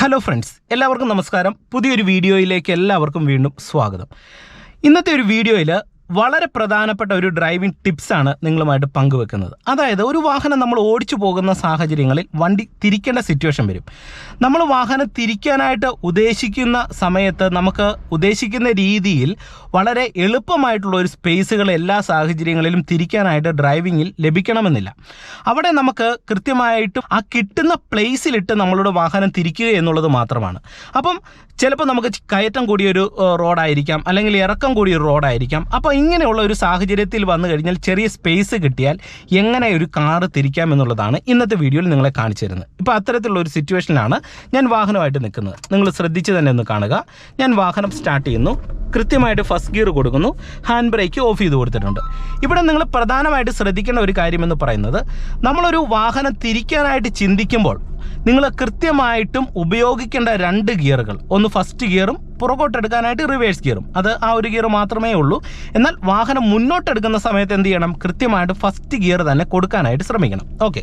Hello friends എല്ലാവർക്കും നമസ്കാരം. പുതിയൊരു വീഡിയോയിലേക്ക് എല്ലാവർക്കും വീണ്ടും സ്വാഗതം. ഇന്നത്തെ ഒരു വീഡിയോയിൽ വളരെ പ്രധാനപ്പെട്ട ഒരു ഡ്രൈവിംഗ് ടിപ്സാണ് നിങ്ങളുമായിട്ട് പങ്കുവെക്കുന്നത്. അതായത് ഒരു വാഹനം നമ്മൾ ഓടിച്ചു പോകുന്ന സാഹചര്യങ്ങളിൽ വണ്ടി തിരിക്കേണ്ട സിറ്റുവേഷൻ വരും. നമ്മൾ വാഹനം തിരിക്കാനായിട്ട് ഉദ്ദേശിക്കുന്ന സമയത്ത് നമുക്ക് ഉദ്ദേശിക്കുന്ന രീതിയിൽ വളരെ എളുപ്പമായിട്ടുള്ള ഒരു സ്പേസുകൾ എല്ലാ സാഹചര്യങ്ങളിലും തിരിക്കാനായിട്ട് ഡ്രൈവിങ്ങിൽ ലഭിക്കണമെന്നില്ല. അവിടെ നമുക്ക് കൃത്യമായിട്ടും ആ കിട്ടുന്ന പ്ലേസിലിട്ട് നമ്മളുടെ വാഹനം തിരിക്കുക എന്നുള്ളത് മാത്രമാണ്. അപ്പം ചിലപ്പോൾ നമുക്ക് കയറ്റം കൂടിയൊരു റോഡായിരിക്കാം അല്ലെങ്കിൽ ഇറക്കം കൂടിയൊരു റോഡായിരിക്കാം അപ്പോൾ ഇങ്ങനെയുള്ള ഒരു സാഹചര്യത്തിൽ വന്നു കഴിഞ്ഞാൽ ചെറിയ സ്പേസ് കിട്ടിയാൽ എങ്ങനെ ഒരു കാറ് തിരിക്കാം എന്നുള്ളതാണ് ഇന്നത്തെ വീഡിയോയിൽ നിങ്ങളെ കാണിച്ചു തരുന്നത് ഇപ്പോൾ അത്തരത്തിലുള്ള ഒരു സിറ്റുവേഷനിലാണ് ഞാൻ വാഹനമായിട്ട് നിൽക്കുന്നത്. നിങ്ങൾ ശ്രദ്ധിച്ച് തന്നെ ഒന്ന് കാണുക. ഞാൻ വാഹനം സ്റ്റാർട്ട് ചെയ്യുന്നു. കൃത്യമായിട്ട് ഫസ്റ്റ് ഗിയർ കൊടുക്കുന്നു. ഹാൻഡ് ബ്രേക്ക് ഓഫ് ചെയ്ത് കൊടുത്തിട്ടുണ്ട്. ഇവിടെ നിങ്ങൾ പ്രധാനമായിട്ട് ശ്രദ്ധിക്കേണ്ട ഒരു കാര്യമെന്ന് പറയുന്നത് നമ്മളൊരു വാഹനം തിരിക്കാനായിട്ട് ചിന്തിക്കുമ്പോൾ നിങ്ങൾ കൃത്യമായിട്ടും ഉപയോഗിക്കേണ്ട രണ്ട് ഗിയറുകൾ ഒന്ന് ഫസ്റ്റ് ഗിയറും പുറകോട്ടെടുക്കാനായിട്ട് റിവേഴ്സ് ഗിയറും അത് ആ ഒരു ഗിയർ മാത്രമേ ഉള്ളൂ. എന്നാൽ വാഹനം മുന്നോട്ടെടുക്കുന്ന സമയത്ത് എന്ത് ചെയ്യണം? കൃത്യമായിട്ട് ഫസ്റ്റ് ഗിയർ തന്നെ കൊടുക്കാനായിട്ട് ശ്രമിക്കണം. ഓക്കെ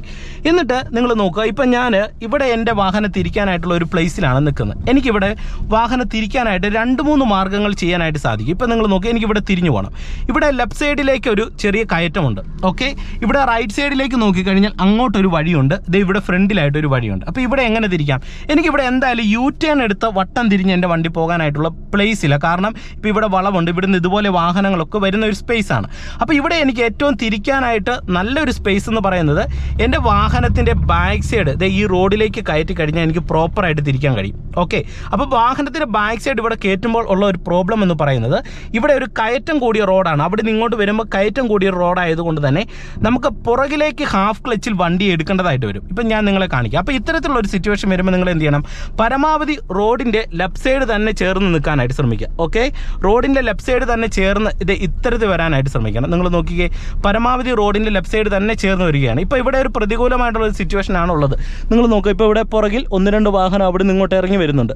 എന്നിട്ട് നിങ്ങൾ നോക്കുക. ഇപ്പം ഞാൻ ഇവിടെ എന്റെ വാഹനം തിരിക്കാനായിട്ടുള്ള ഒരു പ്ലേസിലാണ് നിൽക്കുന്നത്. എനിക്കിവിടെ വാഹനം തിരിക്കാനായിട്ട് രണ്ട് മൂന്ന് മാർഗങ്ങൾ ചെയ്യാനായിട്ട് സാധിക്കും. ഇപ്പം നിങ്ങൾ നോക്കുക എനിക്കിവിടെ തിരിഞ്ഞു പോകണം. ഇവിടെ ലെഫ്റ്റ് സൈഡിലേക്ക് ഒരു ചെറിയ കയറ്റമുണ്ട്. ഓക്കെ ഇവിടെ റൈറ്റ് സൈഡിലേക്ക് നോക്കിക്കഴിഞ്ഞാൽ അങ്ങോട്ടൊരു വഴിയുണ്ട്. ഇത് ഇവിടെ ഫ്രണ്ടിലായിട്ടൊരു വഴിയുണ്ട്. അപ്പോൾ ഇവിടെ എങ്ങനെ തിരിക്കാം? എനിക്കിവിടെ എന്തായാലും യു ടേൺ എടുത്ത് വട്ടം തിരിഞ്ഞ് എന്റെ വണ്ടി പോകാനായിട്ടുള്ള പ്ലേസ് ഇല്ല കാരണം ഇപ്പോൾ ഇവിടെ വളവുണ്ട് ഇവിടുന്ന് ഇതുപോലെ വാഹനങ്ങളൊക്കെ വരുന്ന ഒരു സ്പേസ് ആണ് അപ്പോൾ ഇവിടെ എനിക്ക് ഏറ്റവും തിരിക്കാനായിട്ട് നല്ലൊരു സ്പേസ് എന്ന് പറയുന്നത് എന്റെ വാഹനത്തിന്റെ ബാക്ക് സൈഡ് ഈ റോഡിലേക്ക് കയറ്റി കഴിഞ്ഞാൽ എനിക്ക് പ്രോപ്പറായിട്ട് തിരിക്കാൻ കഴിയും. ഓക്കെ അപ്പോൾ വാഹനത്തിന്റെ ബാക്ക് സൈഡ് ഇവിടെ കയറ്റുമ്പോൾ ഉള്ള ഒരു പ്രോബ്ലം എന്ന് പറയുന്നത് ഇവിടെ ഒരു കയറ്റം കൂടിയ റോഡാണ്. അവിടെ നിന്ന് ഇങ്ങോട്ട് വരുമ്പോൾ കയറ്റം കൂടിയ റോഡായതുകൊണ്ട് തന്നെ നമുക്ക് പുറകിലേക്ക് ഹാഫ് ക്ലച്ചിൽ വണ്ടി എടുക്കേണ്ടതായിട്ട് വരും. ഇപ്പം ഞാൻ നിങ്ങളെ കാണിക്കാം. അപ്പോൾ ഇത്തരത്തിലുള്ള ഒരു സിറ്റുവേഷൻ വരുമ്പോൾ നിങ്ങൾ എന്ത് ചെയ്യണം? പരമാവധി റോഡിന്റെ ലെഫ്റ്റ് സൈഡ് തന്നെ ചേർന്ന് നിൽക്കാനായിട്ട് ശ്രമിക്കുക ഓക്കെ റോഡിന്റെ ലെഫ്റ്റ് സൈഡ് തന്നെ ചേർന്ന് ഇത് ഇത്തരത്തിൽ വരാനായിട്ട് ശ്രമിക്കണം. നിങ്ങൾ നോക്കിക്കേ പരമാവധി റോഡിന്റെ ലെഫ്റ്റ് സൈഡ് തന്നെ ചേർന്ന് വരികയാണ്. ഇപ്പോൾ ഇവിടെ ഒരു പ്രതികൂലമായിട്ടുള്ള ഒരു സിറ്റുവേഷൻ ആണുള്ളത് നിങ്ങൾ നോക്കുക ഇപ്പോൾ ഇവിടെ പുറകിൽ ഒന്ന് രണ്ട് വാഹനം അവിടെ നിന്ന് ഇങ്ങോട്ട് ഇറങ്ങി വരുന്നുണ്ട്.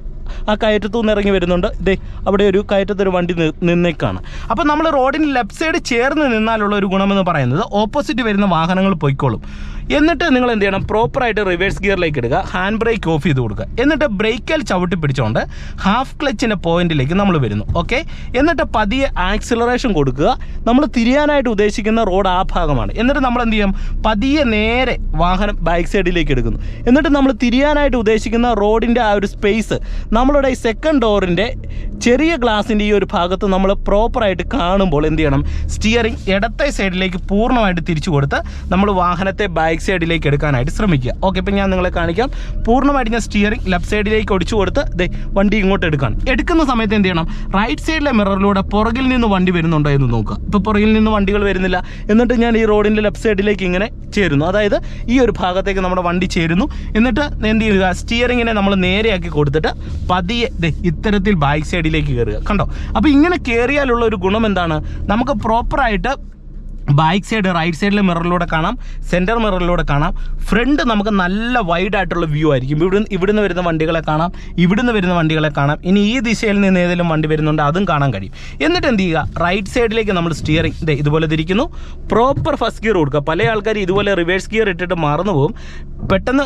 ആ കയറ്റത്തു നിന്ന് ഇറങ്ങി വരുന്നുണ്ട്. ഇതേ അവിടെ ഒരു കയറ്റത്തൊരു വണ്ടി നിന്നേക്കാണ്. അപ്പോൾ നമ്മൾ റോഡിന്റെ ലെഫ്റ്റ് സൈഡ് ചേർന്ന് നിന്നാലുള്ള ഒരു ഗുണമെന്ന് പറയുന്നത് ഓപ്പോസിറ്റ് വരുന്ന വാഹനങ്ങൾ പൊയ്ക്കോളും. എന്നിട്ട് നിങ്ങൾ എന്ത് ചെയ്യണം? പ്രോപ്പറായിട്ട് റിവേഴ്സ് ഗിയറിലേക്ക് ഇടുക. ഹാൻഡ് ബ്രേക്ക് ഓഫ് ചെയ്ത് കൊടുക്കുക. എന്നിട്ട് ബ്രേക്കിൽ ചവിട്ടി പിടിച്ചുകൊണ്ട് ഹാഫ് ക്ലച്ചിന്റെ പോയിന്റിലേക്ക് നമ്മൾ വരുന്നു. ഓക്കെ എന്നിട്ട് പതിയെ ആക്സിലറേഷൻ കൊടുക്കുക. നമ്മൾ തിരിയാനായിട്ട് ഉദ്ദേശിക്കുന്ന റോഡ് ആ ഭാഗമാണ്. എന്നിട്ട് നമ്മൾ എന്ത് ചെയ്യും? പതിയെ നേരെ വാഹനം ബാക്ക് സൈഡിലേക്ക് എടുക്കുന്നു. എന്നിട്ട് നമ്മൾ തിരിയാനായിട്ട് ഉദ്ദേശിക്കുന്ന റോഡിന്റെ ആ ഒരു സ്പേസ് നമ്മളുടെ ഈ സെക്കൻഡ് ഡോറിന്റെ ചെറിയ ഗ്ലാസിന്റെ ഈ ഒരു ഭാഗത്ത് നമ്മൾ പ്രോപ്പറായിട്ട് കാണുമ്പോൾ എന്ത് ചെയ്യണം? സ്റ്റിയറിംഗ് ഇടത്തെ സൈഡിലേക്ക് പൂർണമായിട്ട് തിരിച്ചു കൊടുത്ത് നമ്മൾ വാഹനത്തെ ബാക്ക് സൈഡിലേക്ക് എടുക്കാനായിട്ട് ശ്രമിക്കുക. ഓക്കെ ഇപ്പം ഞാൻ നിങ്ങളെ കാണിക്കാം. പൂർണമായിട്ട് ഞാൻ സ്റ്റിയറിംഗ് ലെഫ്റ്റ് സൈഡിലേക്ക് ഒടിച്ചു കൊടുത്ത് ദേ വണ്ടി ഇങ്ങോട്ട് എടുക്കാൻ എടുക്കുന്ന സമയത്ത് എന്ത് ചെയ്യണം? റൈറ്റ് സൈഡിലെ മിററിലൂടെ പുറകിൽ നിന്ന് വണ്ടി വരുന്നുണ്ടോ എന്ന് നോക്കുക. ഇപ്പോൾ പുറകിൽ നിന്ന് വണ്ടികൾ വരുന്നില്ല. എന്നിട്ട് ഞാൻ ഈ റോഡിന്റെ ലെഫ്റ്റ് സൈഡിലേക്ക് ഇങ്ങനെ ചേരുന്നു. അതായത് ഈ ഒരു ഭാഗത്തേക്ക് നമ്മുടെ വണ്ടി ചേരുന്നു. എന്നിട്ട് എന്ത് ചെയ്യുക? സ്റ്റിയറിങ്ങിനെ നമ്മൾ നേരെയാക്കി കൊടുത്തിട്ട് പതിയെ ഇത്തരത്തിൽ ബാക്ക് സൈഡിലേക്ക് കയറുക. കണ്ടോ? അപ്പോൾ ഇങ്ങനെ കയറിയാലുള്ള ഒരു ഗുണം എന്താണ്? നമുക്ക് പ്രോപ്പറായിട്ട് ബാക്ക് സൈഡ് റൈറ്റ് സൈഡിലെ മിററിലൂടെ കാണാം സെന്റർ മിററിലൂടെ കാണാം. ഫ്രണ്ട് നമുക്ക് നല്ല വൈഡ് ആയിട്ടുള്ള വ്യൂ ആയിരിക്കും. ഇവിടുന്ന് ഇവിടുന്ന് വരുന്ന വണ്ടികളെ കാണാം ഇവിടുന്ന് വരുന്ന വണ്ടികളെ കാണാം. ഇനി ഈ ദിശയിൽ നിന്ന് ഏതെങ്കിലും വണ്ടി വരുന്നുണ്ട് അതും കാണാൻ കഴിയും. എന്നിട്ട് എന്ത് ചെയ്യുക? റൈറ്റ് സൈഡിലേക്ക് നമ്മൾ സ്റ്റിയറിംഗ് ഇതേ ഇതുപോലെ തിരിക്കുന്നു. പ്രോപ്പർ ഫസ്റ്റ് ഗിയർ കൊടുക്കുക. പല ആൾക്കാർ ഇതുപോലെ റിവേഴ്സ് ഗിയർ ഇട്ടിട്ട് മറന്നു പോകും. പെട്ടെന്ന്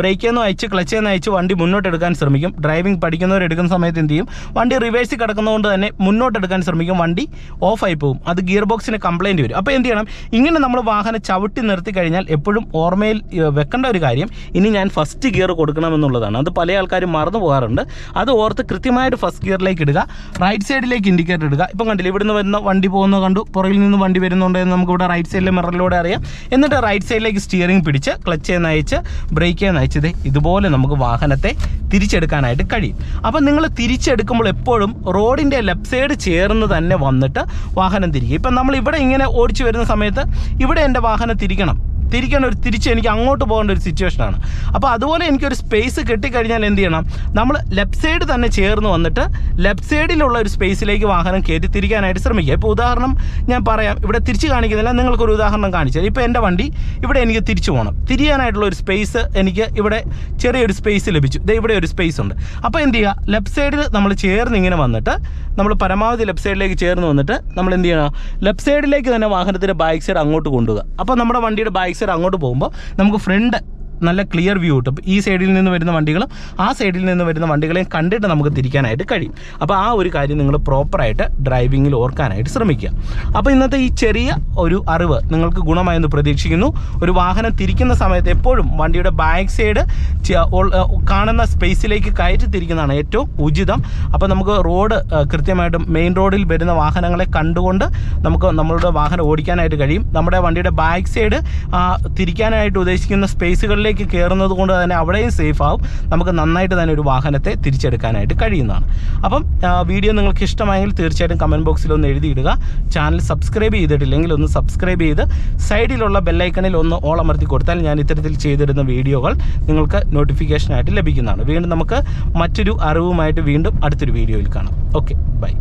ബ്രേക്കിൽ നിന്ന് അയച്ച് ക്ലച്ചിൽ നിന്ന് അയച്ച് വണ്ടി മുന്നോട്ട് എടുക്കാൻ ശ്രമിക്കും. ഡ്രൈവിംഗ് പഠിക്കുന്നവർ എടുക്കുന്ന സമയത്ത് എന്ത് ചെയ്യും? വണ്ടി റിവേഴ്സിൽ കിടക്കുന്നതുകൊണ്ട് തന്നെ മുന്നോട്ട് എടുക്കാൻ ശ്രമിക്കും. വണ്ടി ഓഫായി പോകും. അത് ഗിയർ ബോക്സിന് വരും. അപ്പോൾ എന്ത് ചെയ്യണം? ഇങ്ങനെ നമ്മൾ വാഹനം ചവിട്ടി നിർത്തി കഴിഞ്ഞാൽ എപ്പോഴും ഓർമ്മയിൽ വെക്കേണ്ട ഒരു കാര്യം ഇനി ഞാൻ ഫസ്റ്റ് ഗിയർ കൊടുക്കണമെന്നുള്ളതാണ്. അത് പല ആൾക്കാരും മറന്നു പോകാറുണ്ട്. അത് ഓർത്ത് കൃത്യമായിട്ട് ഫസ്റ്റ് ഗിയറിലേക്ക് ഇടുക. റൈറ്റ് സൈഡിലേക്ക് ഇൻഡിക്കേറ്റർ ഇടുക. ഇപ്പം കണ്ടില്ല ഇവിടുന്ന് വരുന്ന വണ്ടി പോകുന്ന കണ്ടു. പുറയിൽ നിന്ന് വണ്ടി വരുന്നുണ്ട് എന്ന് നമുക്ക് ഇവിടെ റൈറ്റ് സൈഡിലെ മിററിലൂടെ അറിയാം. എന്നിട്ട് റൈറ്റ് സൈഡിലേക്ക് സ്റ്റിയറിംഗ് പിടിച്ച് ക്ലച്ച് നയിച്ച് ബ്രേക്ക് നയിച്ചത് ഇതുപോലെ നമുക്ക് വാഹനത്തെ തിരിച്ചെടുക്കാനായിട്ട് കഴിയും. അപ്പം നിങ്ങൾ തിരിച്ചെടുക്കുമ്പോൾ എപ്പോഴും റോഡിന്റെ ലെഫ്റ്റ് സൈഡ് ചേർന്ന് തന്നെ വന്നിട്ട് വാഹനം തിരിക്കുക. ഇപ്പം നമ്മൾ ഇവിടെ ഇങ്ങനെ ഓടിച്ചു വരുന്ന സമയത്ത് ഇവിടെ എന്റെ വാഹനം തിരിക്കണം. തിരിക്കേണ്ട ഒരു തിരിച്ച് എനിക്ക് അങ്ങോട്ട് പോകേണ്ട ഒരു സിറ്റുവേഷനാണ് അപ്പോൾ അതുപോലെ എനിക്കൊരു സ്പേസ് കിട്ടിക്കഴിഞ്ഞാൽ എന്ത് ചെയ്യണം? നമ്മൾ ലെഫ്റ്റ് സൈഡ് തന്നെ ചേർന്ന് വന്നിട്ട് ലെഫ്റ്റ് സൈഡിലുള്ള ഒരു സ്പേസിലേക്ക് വാഹനം കയറ്റി തിരിക്കാനായിട്ട് ശ്രമിക്കുക. ഇപ്പോൾ ഉദാഹരണം ഞാൻ പറയാം. ഇവിടെ തിരിച്ച് കാണിക്കുന്നില്ല. നിങ്ങൾക്കൊരു ഉദാഹരണം കാണിച്ചാൽ ഇപ്പോൾ എന്റെ വണ്ടി ഇവിടെ എനിക്ക് തിരിച്ചു പോകണം. തിരിയാനായിട്ടുള്ള ഒരു സ്പേസ് എനിക്ക് ഇവിടെ ചെറിയൊരു സ്പേസ് ലഭിച്ചു. ദേ ഇവിടെ ഒരു സ്പേസ് ഉണ്ട്. അപ്പോൾ എന്ത് ചെയ്യുക? ലെഫ്റ്റ് സൈഡിൽ നമ്മൾ ചേർന്ന് ഇങ്ങനെ വന്നിട്ട് നമ്മൾ പരമാവധി ലെഫ്റ്റ് സൈഡിലേക്ക് ചേർന്ന് വന്നിട്ട് നമ്മൾ എന്ത് ചെയ്യണം? ലെഫ്റ്റ് സൈഡിലേക്ക് തന്നെ വാഹനത്തിന്റെ ബാക്ക് സൈഡ് അങ്ങോട്ട് കൊണ്ടുപോകുക അപ്പോൾ നമ്മുടെ വണ്ടിയുടെ ബാക്ക് സൈഡ് അങ്ങോട്ട് പോകുമ്പോൾ നമുക്ക് ഫ്രണ്ട് നല്ല ക്ലിയർ വ്യൂ കിട്ടും. ഈ സൈഡിൽ നിന്ന് വരുന്ന വണ്ടികളും ആ സൈഡിൽ നിന്ന് വരുന്ന വണ്ടികളെയും കണ്ടിട്ട് നമുക്ക് തിരിക്കാനായിട്ട് കഴിയും. അപ്പോൾ ആ ഒരു കാര്യം നിങ്ങൾ പ്രോപ്പറായിട്ട് ഡ്രൈവിങ്ങിൽ ഓർക്കാനായിട്ട് ശ്രമിക്കുക. അപ്പോൾ ഇന്നത്തെ ഈ ചെറിയ ഒരു അറിവ് നിങ്ങൾക്ക് ഗുണമായെന്ന് പ്രതീക്ഷിക്കുന്നു. ഒരു വാഹനം തിരിക്കുന്ന സമയത്ത് എപ്പോഴും വണ്ടിയുടെ ബാക്ക് സൈഡ് കാണുന്ന സ്പേസിലേക്ക് കയറ്റി തിരിക്കുന്നതാണ് ഏറ്റവും ഉചിതം. അപ്പോൾ നമുക്ക് റോഡ് കൃത്യമായിട്ടും മെയിൻ റോഡിൽ വരുന്ന വാഹനങ്ങളെ കണ്ടുകൊണ്ട് നമുക്ക് നമ്മളുടെ വാഹനം ഓടിക്കാനായിട്ട് കഴിയും. നമ്മുടെ വണ്ടിയുടെ ബാക്ക് സൈഡ് തിരിക്കാനായിട്ട് ഉദ്ദേശിക്കുന്ന സ്പേസുകളിലേക്ക് കയറുന്നത് കൊണ്ട് തന്നെ അവിടെയും സേഫ് ആവും. നമുക്ക് നന്നായിട്ട് തന്നെ ഒരു വാഹനത്തെ തിരിച്ചെടുക്കാനായിട്ട് കഴിയുന്നതാണ്. അപ്പം വീഡിയോ നിങ്ങൾക്ക് ഇഷ്ടമായെങ്കിൽ തീർച്ചയായിട്ടും കമന്റ് ബോക്സിൽ ഒന്ന് എഴുതിയിടുക. ചാനൽ സബ്സ്ക്രൈബ് ചെയ്തിട്ടില്ലെങ്കിൽ ഒന്ന് സബ്സ്ക്രൈബ് ചെയ്ത് സൈഡിലുള്ള ബെല്ലൈക്കണിൽ ഒന്ന് ഓൾ അമർത്തി കൊടുത്താൽ ഞാൻ ഇത്തരത്തിൽ ചെയ്തിരുന്ന വീഡിയോകൾ നിങ്ങൾക്ക് നോട്ടിഫിക്കേഷനായിട്ട് ലഭിക്കുന്നതാണ്. വീണ്ടും നമുക്ക് മറ്റൊരു അറിവുമായിട്ട് വീണ്ടും അടുത്തൊരു വീഡിയോയിൽ കാണാം. Okay bye